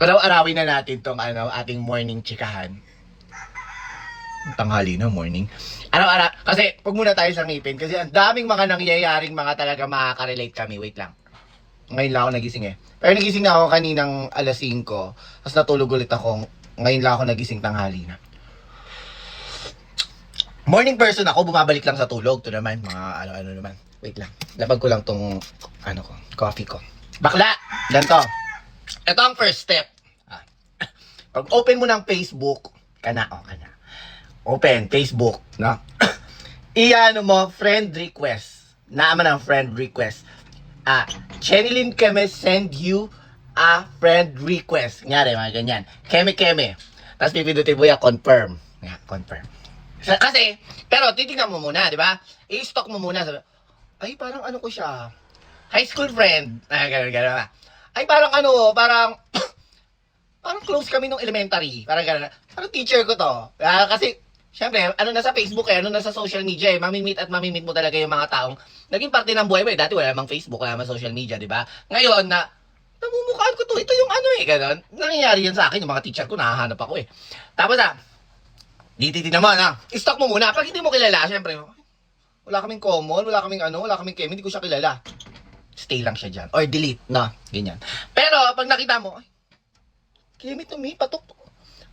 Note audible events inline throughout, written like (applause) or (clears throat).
Araw-arawin na natin tong ano, ating morning chikahan. Tanghali na, morning. Araw-araw, kasi pag muna tayo sa ngipin, kasi ang daming mga nangyayaring mga talaga makaka-relate kami. Wait lang. Ngayon lang ako nagising eh. Pero nagising na ako kaninang alas 5, tapos natulog ulit ako. Ngayon lang ako nagising tanghali na. Morning person ako, bumabalik lang sa tulog. Ito naman, mga ano-ano naman. Wait lang. Labag ko lang tong, ano ko, coffee ko. Bakla! Ganito. Ito ang first step. Ah. (coughs) Pag open mo ng Facebook, kana, o, kana. Open, Facebook, no? (coughs) Iyan mo, friend request. Naman ang friend request. Ah, Chenilyn Keme send you a friend request. Ngari, mga ganyan. Keme Keme. Tapos pipindutin mo yan, confirm. Nga, confirm. Kasi, pero titingnan mo muna, di ba? I-stock mo muna. Sabi, ay, parang ano ko siya. High school friend. Ay, gano'n, gano'n. Ay, parang ano, parang, (clears throat) parang close kami nung elementary. Parang gano'n. Parang teacher ko to. Ah, kasi, syempre, ano na sa Facebook eh, ano na sa social media eh, mamimit at mamimit mo talaga yung mga taong naging parte ng buhay mo eh. Dati wala namang Facebook, wala namang social media, di ba? Ngayon na, namumukhaan ko to, ito yung ano eh, gano'n. Nangyayari yan sa akin, yung mga teacher ko, nahahanap ako eh. Tapos ah, Diti naman ah. I-stock mo muna. Pag hindi mo kilala, syempre, wala kaming common, wala kaming ano, wala kaming chemi, hindi ko siya kilala. Stay lang siya dyan. Or delete, na, ganyan. Pero, pag nakita mo, ay, chemi to me, patok to.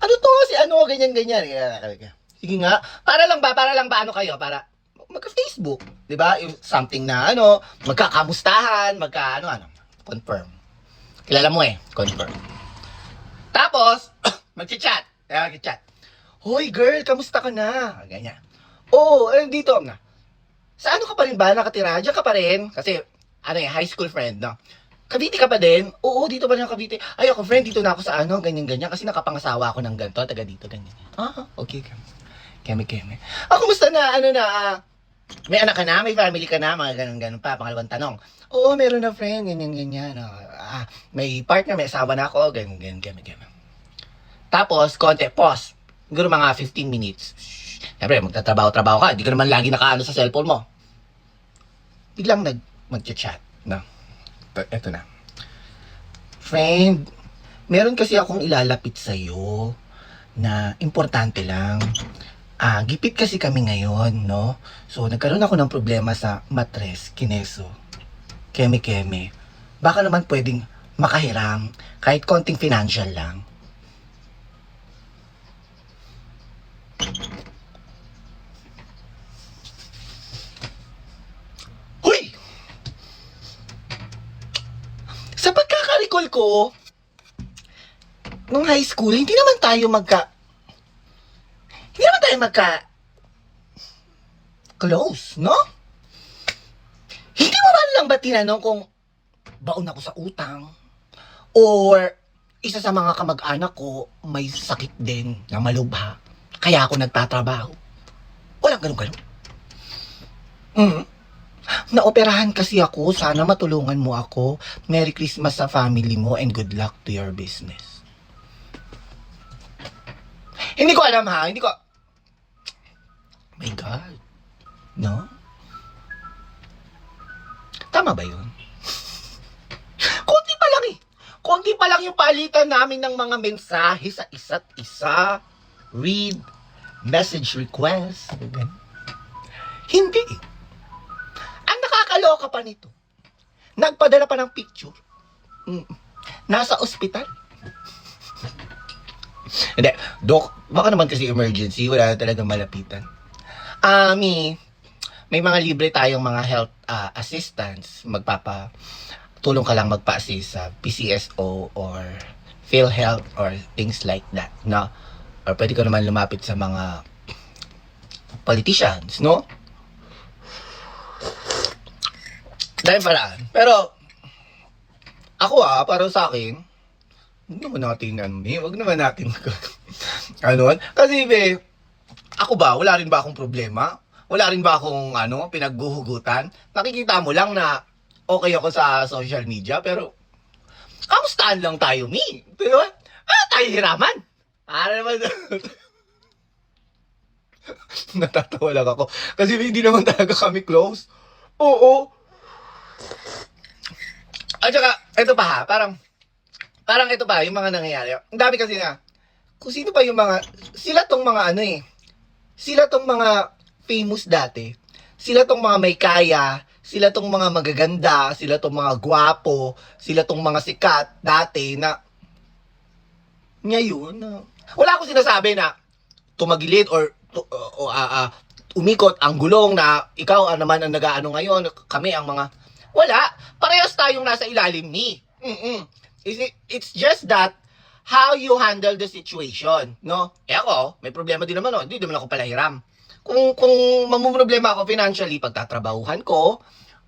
Ano to, si ano, ganyan, ganyan. Sige nga. Para lang ba, para lang ba ano kayo, para magka-Facebook, di ba? Something na ano, magkakamustahan, magka ano, ano, confirm. Kilala mo eh, confirm. Tapos, mag-chat. Eh, mag-chat. Hoy girl, kamusta ka na? Ganyan. Oh, dito na. Sa ano ka pa rin ba? Nakatira? Diyan ka pa rin? Kasi, ano high school friend, no? Cavite ka pa din? Oo, dito pa rin ako Cavite. Ay, ako friend, dito na ako sa ano, ganyan-ganyan. Kasi nakapangasawa ako ng ganito, taga dito, ganyan. Ah, okay. Keme, keme. Ah, kumusta na? Ano na? ah, may anak ka na? May family ka na? Mga ganun-ganun pa. Pangalawang tanong. Oo, meron na friend, ganyan-ganyan. Ah, may partner, may asawa na ako, ganyan-ganyan, keme-keme. Tapos, konti, pause. Siguro mga 15 minutes. Siyempre, magtatrabaho-trabaho ka. Hindi ka naman lagi nakaano sa cellphone mo. Biglang nag mag-chat. No? Ito, eto na. Friend, meron kasi akong ilalapit sa'yo na importante lang. Ah, gipit kasi kami ngayon, no? So, nagkaroon ako ng problema sa matres, kineso, keme-keme. Baka naman pwedeng makahiram kahit konting financial lang. Huy! Sa pagkakarecall ko, nung high school, hindi naman tayo magka... Hindi naman tayo magka... Close, no? Hindi mo man lang ba tinanong kung baon ako sa utang? Or isa sa mga kamag-anak ko may sakit din na malubha. Kaya ako nagtatrabaho. Walang ganun-ganun. Mm. Naoperahan kasi ako. Sana matulungan mo ako. Merry Christmas sa family mo and good luck to your business. Hindi ko alam ha. Hindi ko... My God. No? Tama ba yun? (laughs) Konti pa lang eh. Konti pa lang yung palitan namin ng mga mensahe sa isa't isa. Read, message request. Hindi. Ang nakakaloka pa nito, nagpadala pa ng picture. Mm. Nasa ospital. Hindi, Dok, baka naman kasi emergency, wala na talagang malapitan. Ami, may mga libre tayong mga health ah, assistance. Magpapa, tulong ka lang magpa-assist sa PCSO or PhilHealth or things like that, no? Or pwede ka naman lumapit sa mga politicians, no? Dahil paraan. Pero, ako ah, para sa akin, huwag naman natin, ano, eh, huwag naman natin, (laughs) ano, kasi, be, ako ba, wala rin ba akong problema? Wala rin ba akong, ano, pinagguhugutan? Nakikita mo lang na okay ako sa social media, pero, kamustahan lang tayo, mi? Di ba? Ah, tayo hiraman. Para naman, (laughs) natatawa lang ako. Kasi hindi naman talaga kami close. Oo, at saka, ito pa ha, parang, parang ito pa, yung mga nangyayari. Ang dami kasi nga, kung sino pa yung mga, sila tong mga ano eh, sila tong mga famous dati, sila tong mga may kaya, sila tong mga magaganda, sila tong mga gwapo, sila tong mga sikat dati na, ngayon, na, wala akong sinasabi na tumagilid or o ah, ah, umikot ang gulong na ikaw ang naman ang nag-aano ngayon, kami ang mga wala, parehas tayong nasa ilalim ni. Mm-mm. Is it, it's just that how you handle the situation, no? Eh ako, may problema din naman, no? Hindi naman ako palahiram. Kung kung mamumroblema ako financially, pagtatrabahuhan ko,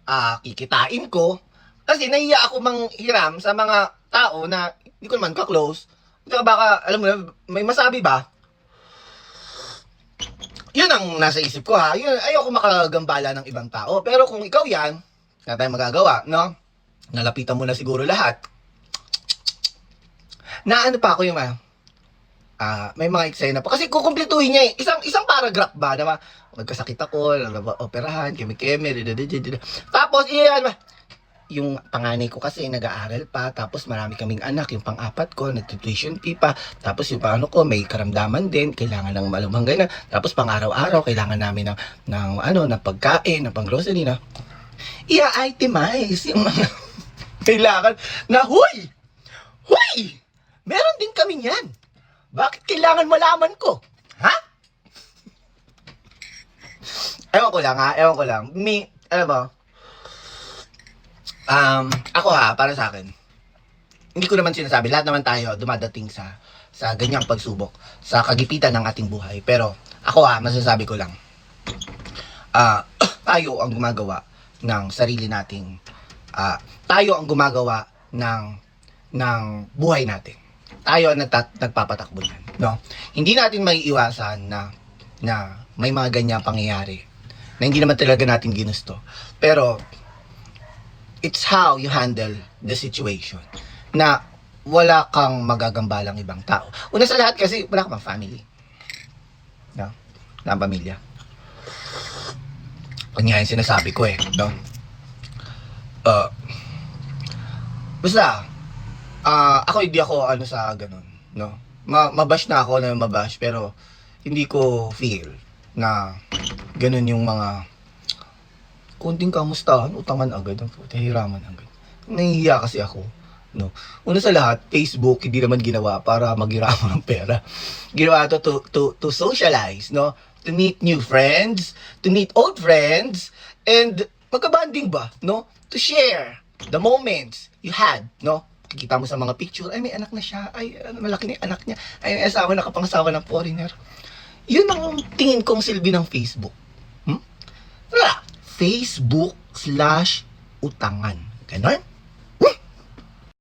ah kikitain ko, kasi nahiya ako manghiram sa mga tao na hindi ko naman ka-close. Tsaka baka, alam mo na, may masabi ba? Yun ang nasa isip ko ha. Yun, ayoko makagambala ng ibang tao. Pero kung ikaw yan, na tayo magagawa, no? Nalapitan mo na siguro lahat. Na ano pa ako yung ah, ah, may mga eksena pa. Kasi kukumpletuhin niya eh. Isang, isang paragraph ba na ba, magkasakit ako, operahan, dididididid. Tapos, iyan yung panganay ko kasi nag-aaral pa, tapos marami kaming anak, yung pang-apat ko, nag-tuition fee pa, tapos yung paano ko, may karamdaman din, kailangan ng malumang ganyan, tapos pang-araw-araw, kailangan namin ng, ng ano, ng pagkain, ng pang-grocery na, i-itemize yung mga (laughs) kailangan na, huy! Huy! Meron din kami yan. Bakit kailangan malaman ko? Ha? Ewan ko lang ha, ewan ko lang. May, alam mo, um, ako ha, para sa akin, hindi ko naman sinasabi, lahat naman tayo dumadating sa sa ganyang pagsubok, sa kagipitan ng ating buhay. Pero, ako ha, masasabi ko lang, ah, (coughs) tayo ang gumagawa ng sarili nating, ah, tayo ang gumagawa ng, ng buhay natin. Tayo ang nagtat- nagpapatakbo yan, no? Hindi natin may iwasan na, na may mga ganyang pangyayari na hindi naman talaga natin ginusto. Pero, it's how you handle the situation na wala kang magagambalang ibang tao. Una sa lahat kasi wala kang family. No? Wala pamilya. Kanya yung sinasabi ko eh. No? Uh, basta, ah ako hindi ako ano sa ganun. No? Ma mabash na ako na mabash pero hindi ko feel na ganun yung mga kunting kamustahan, utangan agad, ang puta, hiraman agad. Nahihiya kasi ako. No. Una sa lahat, Facebook hindi naman ginawa para maghiraman (laughs) ng pera. Ginawa to, to to to socialize, no? To meet new friends, to meet old friends, and magkabanding ba, no? To share the moments you had, no? Kikita mo sa mga picture, ay may anak na siya, ay ano, malaki na anak niya, ay may asawa nakapangasawa ng foreigner. Yun ang tingin kong silbi ng Facebook. Hmm? Facebook slash utangan. Ganon?